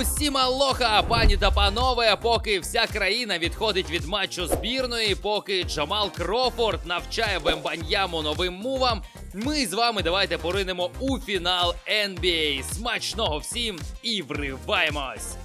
Усім алоха, пані та панове, поки вся країна відходить від матчу збірної, поки Джамал Крофорд навчає Бембаньяму новим мувам. Ми з вами давайте поринемо у фінал NBA. Смачного всім і вриваємось!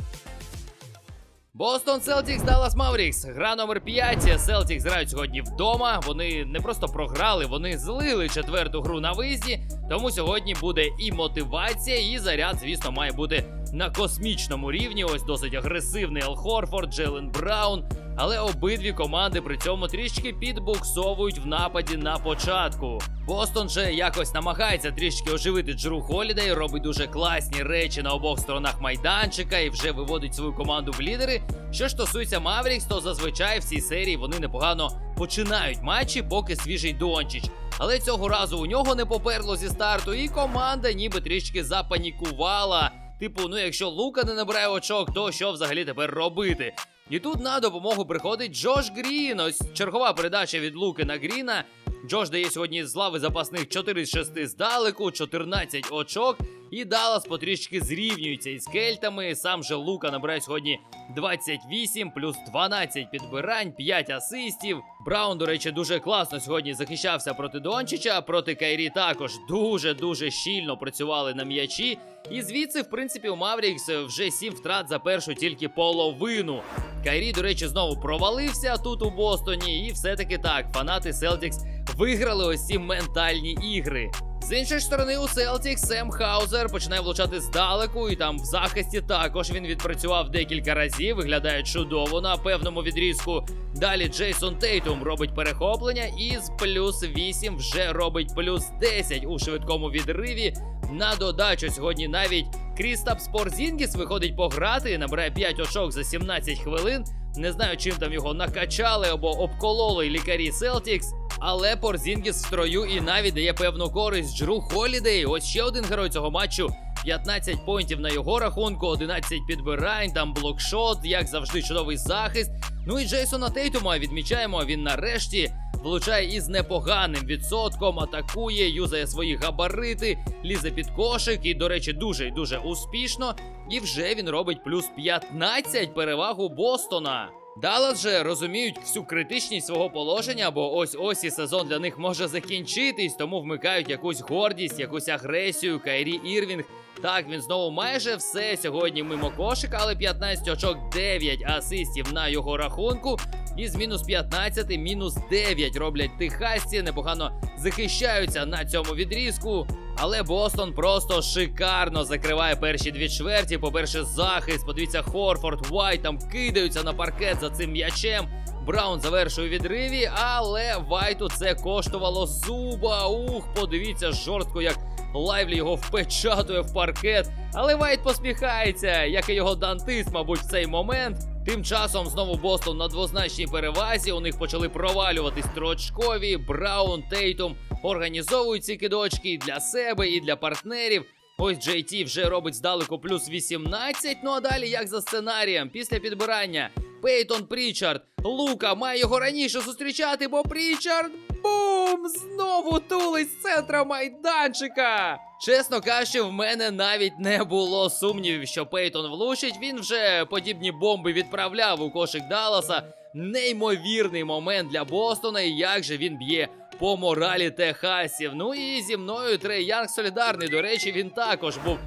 Бостон Селтікс Даллас Маврікс. Гра номер 5. Селтікс грають сьогодні вдома. Вони не просто програли, вони злили четверту гру на виїзді. Тому сьогодні буде і мотивація, і заряд, звісно, має бути на космічному рівні. Ось досить агресивний Ел Хорфорд, Джелен Браун. Але обидві команди при цьому трішки підбуксовують в нападі на початку. Бостон же якось намагається трішки оживити Джру Холідей, робить дуже класні речі на обох сторонах майданчика і вже виводить свою команду в лідери. Що ж стосується Маврікс, то зазвичай в цій серії вони непогано починають матчі, поки свіжий Дончич. Але цього разу у нього не поперло зі старту, і команда ніби трішки запанікувала. Типу, ну якщо Лука не набирає очок, то що взагалі тепер робити? І тут на допомогу приходить Джош Грін. Ось чергова передача від Луки на Гріна. Джош дає сьогодні з лави запасних 4 з 6 здалеку, 14 очок. І Даллас потрішки зрівнюється із кельтами. Сам же Лука набирає сьогодні 28 плюс 12 підбирань, 5 асистів. Браун, до речі, дуже класно сьогодні захищався проти Дончича. Проти Кайрі також дуже-дуже щільно працювали на м'ячі. І звідси, в принципі, у Маврікс вже 7 втрат за першу тільки половину. Кайрі, до речі, знову провалився тут у Бостоні. І все-таки так, фанати Селтікс виграли ось ці ментальні ігри. З іншої сторони, у Селтік Сем Хаузер починає влучати здалеку, і там в захисті також він відпрацював декілька разів. Виглядає чудово на певному відрізку. Далі Джейсон Тейтум робить перехоплення і з плюс 8 вже робить плюс 10 у швидкому відриві. На додачу сьогодні навіть Крістапс Порзінгіс виходить пограти, набирає 5 очок за 17 хвилин. Не знаю, чим там його накачали або обкололи лікарі Селтікс. Але Порзінгіс в строю і навіть дає певну користь Джру Холідей. Ось ще один герой цього матчу. 15 поінтів на його рахунку, 11 підбирань, там блокшот, як завжди, чудовий захист. Ну і Джейсона Тейтума відмічаємо, він нарешті влучає із непоганим відсотком, атакує, юзає свої габарити, лізе під кошик і, до речі, дуже і дуже успішно. І вже він робить плюс 15 перевагу Бостона. Даллас же розуміють всю критичність свого положення, бо ось ось і сезон для них може закінчитись, тому вмикають якусь гордість, якусь агресію. Кайрі Ірвінг. Так, він знову майже все сьогодні мимо кошика, але 15 очок, 9 асистів на його рахунку. І з мінус 15, мінус 9 роблять техасці, непогано захищаються на цьому відрізку. Але Бостон просто шикарно закриває перші дві чверті. По-перше, захист. Подивіться, Хорфорд, Вайт там кидаються на паркет за цим м'ячем. Браун завершує відриві, але Вайту це коштувало зуба. Ух, подивіться жорстко, як Лайвлі його впечатує в паркет. Але Вайт посміхається, як і його дантист, мабуть, в цей момент. Тим часом знову Бостон на двозначній перевазі. У них почали провалюватись трочкові. Браун, Тейтум організовують ці кидочки і для себе, і для партнерів. Ось JT вже робить здалеку плюс 18. Ну а далі, як за сценарієм, після підбирання Пейтон Прічард. Лука має його раніше зустрічати, бо Прічард бум! Знову тулить з центра майданчика. Чесно кажучи, в мене навіть не було сумнівів, що Пейтон влучить. Він вже подібні бомби відправляв у кошик Далласа. Неймовірний момент для Бостона, і як же він б'є по моралі Техасів. Ну і зі мною Трей Янг солідарний. До речі, він також був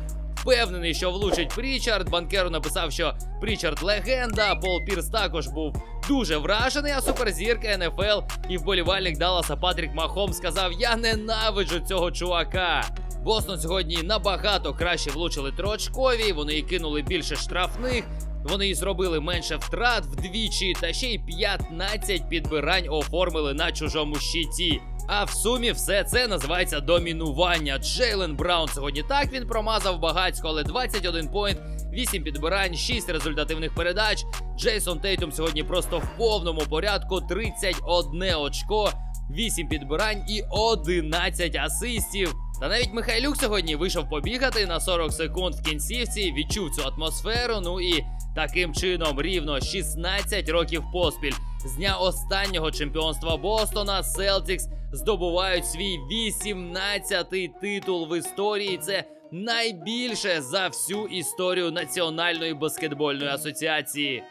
впевнений, що влучить Прічард. Банкеру написав, що Прічард легенда. Пол Пірс також був дуже вражений. А суперзірка НФЛ і вболівальник Далласа Патрік Махом сказав: Я ненавиджу цього чувака. Бостон сьогодні набагато краще влучили трочкові. Вони і кинули більше штрафних. Вони і зробили менше втрат вдвічі, та ще й 15 підбирань оформили на чужому щиті. А в сумі все це називається домінування. Джейлен Браун сьогодні так він промазав багацько, але 21 поінт, 8 підбирань, 6 результативних передач. Джейсон Тейтум сьогодні просто в повному порядку 31 очко, 8 підбирань і 11 асистів. Та навіть Михайлюк сьогодні вийшов побігати на 40 секунд в кінцівці, відчув цю атмосферу. Ну і таким чином рівно 16 років поспіль. З дня останнього чемпіонства Бостона Селтікс здобувають свій 18-й титул в історії. Це найбільше за всю історію Національної баскетбольної асоціації.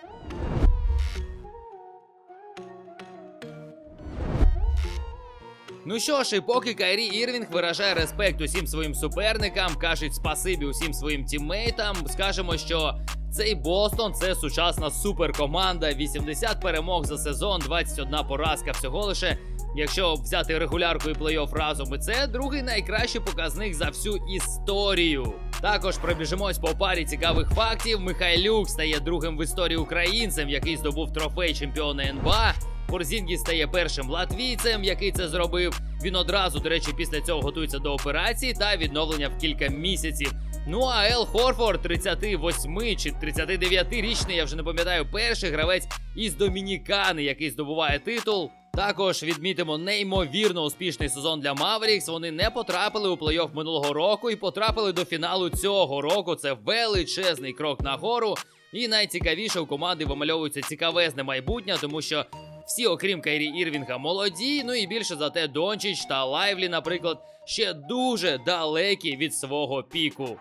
Ну що ж, і поки Кайрі Ірвінг виражає респект усім своїм суперникам, кажуть спасибі усім своїм тіммейтам, скажемо, що цей Бостон це сучасна суперкоманда. 80 перемог за сезон, 21 поразка всього лише. Якщо взяти регулярку і плей-офф разом, і це другий найкращий показник за всю історію. Також пробіжимось по парі цікавих фактів. Михайлюк стає другим в історії українцем, який здобув трофей чемпіона НБА. Порзінгі стає першим латвійцем, який це зробив. Він одразу, до речі, після цього готується до операції та відновлення в кілька місяців. Ну а Ел Хорфорд, 38 чи 39-річний, я вже не пам'ятаю, перший гравець із Домінікани, який здобуває титул. Також відмітимо неймовірно успішний сезон для Маверікс. Вони не потрапили у плей-офф минулого року і потрапили до фіналу цього року. Це величезний крок нагору. І найцікавіше у команди вимальовується цікавезне майбутнє, тому що всі, окрім Кайрі Ірвінга, молоді. Ну і більше за те, Дончич та Лайвлі, наприклад, ще дуже далекі від свого піку.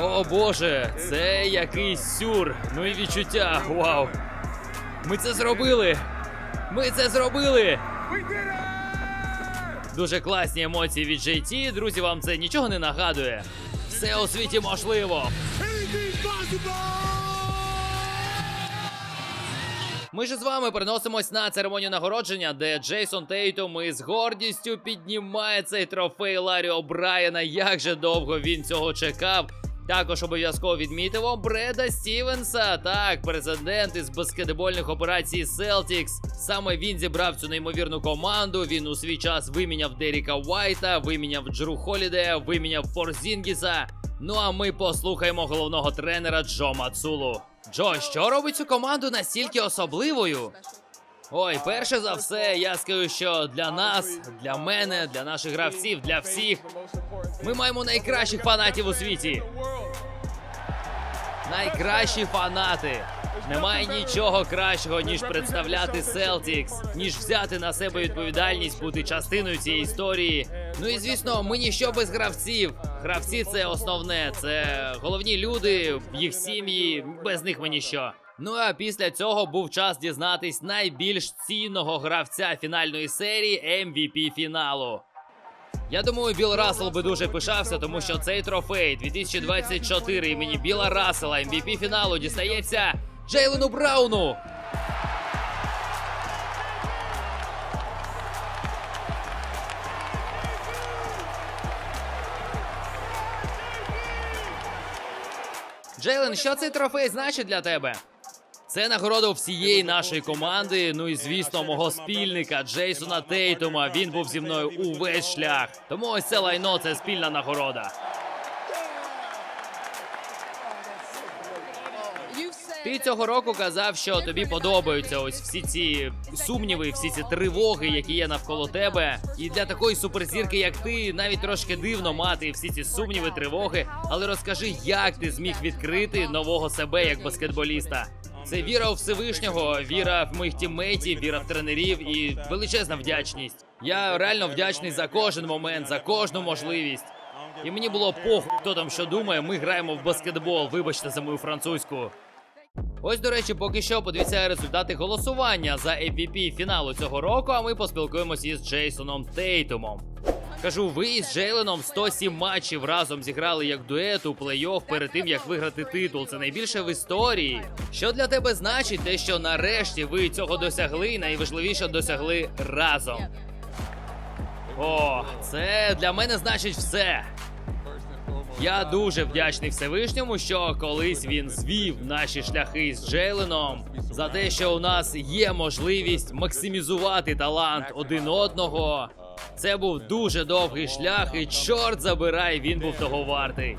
О боже, це якийсь сюр. Ну і відчуття. Вау. Ми це зробили. Ми це зробили. Дуже класні емоції від JT. Друзі, вам це нічого не нагадує. Все у світі можливо. Ми ж з вами переносимось на церемонію нагородження, де Джейсон Тейтум із гордістю піднімає цей трофей Ларі О'Брайена. Як же довго він цього чекав. Також обов'язково відмітимо Бреда Стівенса. Так, президент із баскетбольних операцій Celtics. Саме він зібрав цю неймовірну команду. Він у свій час виміняв Деріка Уайта, виміняв Джру Холідея, виміняв Форзінгіса. Ну а ми послухаємо головного тренера Джо Мацулу. Джо, що робить цю команду настільки особливою? Ой, перше за все, я скажу, що для нас, для мене, для наших гравців, для всіх, ми маємо найкращих фанатів у світі. Найкращі фанати. Немає нічого кращого, ніж представляти Celtics, ніж взяти на себе відповідальність, бути частиною цієї історії. Ну і звісно, ми ніщо без гравців. Гравці це основне, це головні люди, їх сім'ї, без них ми ніщо. Ну а після цього був час дізнатись найбільш цінного гравця фінальної серії MVP фіналу. Я думаю, Біл Рассел би дуже пишався, тому що цей трофей 2024 імені Біла Рассела MVP фіналу дістається Джейлену Брауну. Джейлен, що цей трофей значить для тебе? Це нагорода всієї нашої команди. Ну і звісно, мого спільника Джейсона Тейтума. Він був зі мною увесь шлях. Тому ось це лайно це спільна нагорода. Ти цього року казав, що тобі подобаються ось всі ці сумніви, всі ці тривоги, які є навколо тебе. І для такої суперзірки, як ти, навіть трошки дивно мати всі ці сумніви, тривоги. Але розкажи, як ти зміг відкрити нового себе як баскетболіста. Це віра у Всевишнього, віра в моїх тіммейтів, віра в тренерів і величезна вдячність. Я реально вдячний за кожен момент, за кожну можливість. І мені було похуй, хто там що думає. Ми граємо в баскетбол. Вибачте за мою французьку. Ось, до речі, поки що подивіться результати голосування за MVP фіналу цього року. А ми поспілкуємося із Джейсоном Тейтумом. Кажу, ви із Джейленом 107 матчів разом зіграли як дует у плей-офф перед тим, як виграти титул. Це найбільше в історії. Що для тебе значить те, що нарешті ви цього досягли, і найважливіше досягли разом. О, це для мене значить все. Я дуже вдячний Всевишньому, що колись він звів наші шляхи з Джейленом за те, що у нас є можливість максимізувати талант один одного. Це був дуже довгий шлях, і чорт забирай, він був того вартий.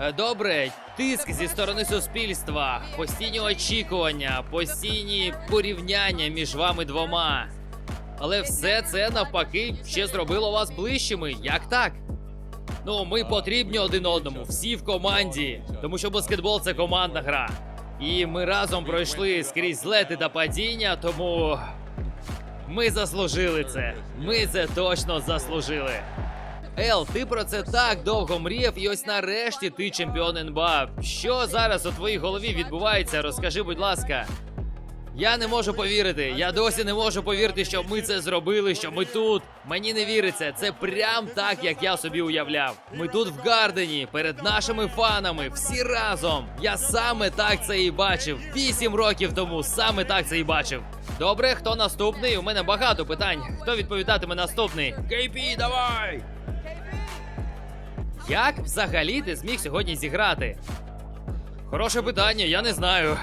Е, Добре, тиск зі сторони суспільства, постійні очікування, постійні порівняння між вами двома. Але все це навпаки ще зробило вас ближчими. Як так? Ну, ми потрібні один одному, всі в команді, тому що баскетбол це командна гра. І ми разом пройшли скрізь злети та падіння, тому ми заслужили це. Ми це точно заслужили. Ел, ти про це так довго мріяв, і ось нарешті ти чемпіон НБА. Що зараз у твоїй голові відбувається? Розкажи, будь ласка. Я не можу повірити. Я досі не можу повірити, що ми це зробили, що ми тут. Мені не віриться. Це прям так, як я собі уявляв. Ми тут в Гардені, перед нашими фанами, всі разом. Я саме так це і бачив. Вісім років тому саме так це і бачив. Добре, хто наступний? У мене багато питань. Хто відповідатиме наступний? Кейпі, давай! Як взагалі ти зміг сьогодні зіграти? Хороше питання, я не знаю.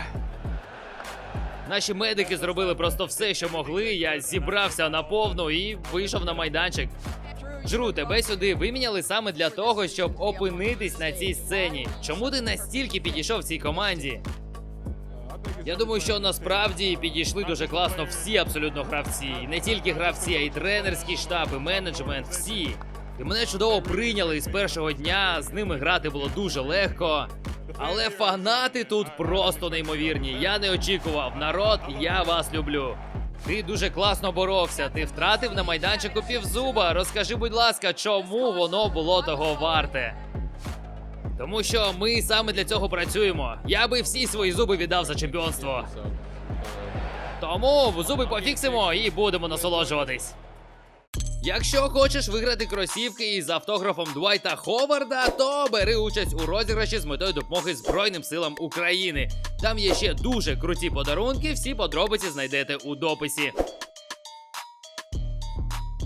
Наші медики зробили просто все, що могли. Я зібрався наповну і вийшов на майданчик. Джру, тебе сюди виміняли саме для того, щоб опинитись на цій сцені. Чому ти настільки підійшов цій команді? Я думаю, що насправді підійшли дуже класно всі абсолютно гравці. І не тільки гравці, а й тренерський штаб, і менеджмент, всі. І мене чудово прийняли з першого дня. З ними грати було дуже легко. Але фанати тут просто неймовірні. Я не очікував. Народ, я вас люблю. Ти дуже класно боровся. Ти втратив на майданчику півзуба. Розкажи, будь ласка, чому воно було того варте? Тому що ми саме для цього працюємо. Я би всі свої зуби віддав за чемпіонство. Тому зуби пофіксимо і будемо насолоджуватись. Якщо хочеш виграти кросівки із автографом Двайта Ховарда, то бери участь у розіграші з метою допомоги Збройним силам України. Там є ще дуже круті подарунки, всі подробиці знайдете у дописі.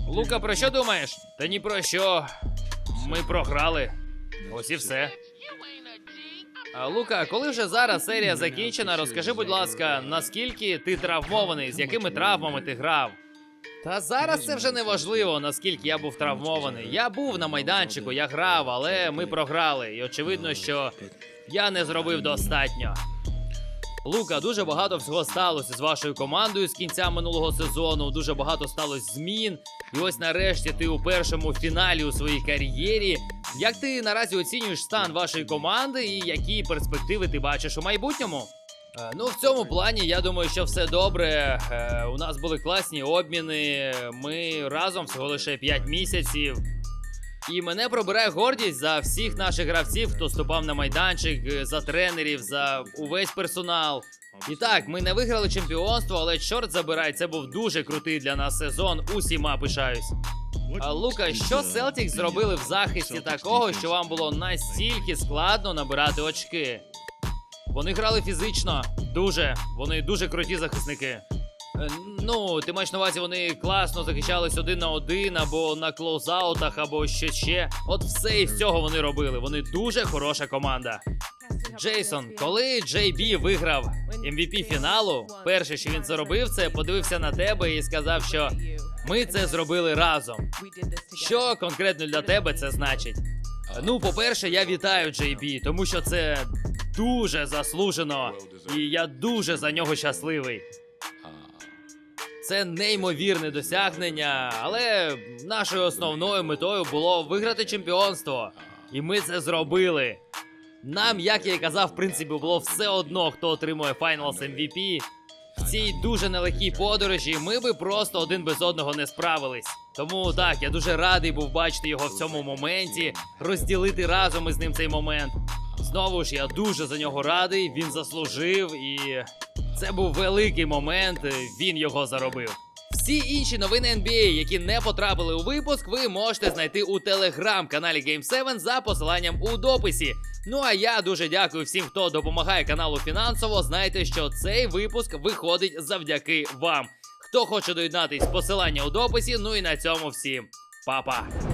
Лука, про що думаєш? Та ні про що. Ми програли. Ось і все. А, Лука, коли вже зараз серія закінчена, розкажи, будь ласка, наскільки ти травмований, з якими травмами ти грав? Та зараз це вже не важливо, наскільки я був травмований. Я був на майданчику, я грав, але ми програли. І очевидно, що я не зробив достатньо. Лука, дуже багато всього сталося з вашою командою з кінця минулого сезону. Дуже багато сталося змін. І ось нарешті ти у першому фіналі у своїй кар'єрі. Як ти наразі оцінюєш стан вашої команди і які перспективи ти бачиш у майбутньому? Е, Ну, в цьому плані я думаю, що все добре. Е, У нас були класні обміни. Ми разом всього лише 5 місяців. І мене пробирає гордість за всіх наших гравців, хто ступав на майданчик, е, за тренерів, за увесь персонал. І так, ми не виграли чемпіонство, але чорт забирай, це був дуже крутий для нас сезон. Усіма пишаюсь. А Лука, що Селтік зробили в захисті такого, що вам було настільки складно набирати очки? Вони грали фізично, дуже. Вони дуже круті захисники. Е, Ну, ти маєш на увазі, вони класно захищались один на один, або на клоузаутах, або що ще. От все із цього вони робили. Вони дуже хороша команда. Джейсон, коли Джей Бі виграв MVP фіналу, перше, що він зробив, це подивився на тебе і сказав, що ми це зробили разом. Що конкретно для тебе це значить? Е, Ну, по-перше, я вітаю Бі, тому що це дуже заслужено, і я дуже за нього щасливий. Це неймовірне досягнення, але нашою основною метою було виграти чемпіонство. І ми це зробили. Нам, як я і казав, в принципі, було все одно, хто отримує Finals MVP. Цій дуже нелегкій подорожі ми би просто один без одного не справились. Тому так, я дуже радий був бачити його в цьому моменті, розділити разом із ним цей момент. Знову ж я дуже за нього радий, він заслужив і це був великий момент, він його заробив. Всі інші новини NBA, які не потрапили у випуск, ви можете знайти у телеграм-каналі Game7 за посиланням у дописі. Ну а я дуже дякую всім, хто допомагає каналу фінансово. Знайте, що цей випуск виходить завдяки вам. Хто хоче доєднатись, посилання у дописі. Ну і на цьому всім. Па-па!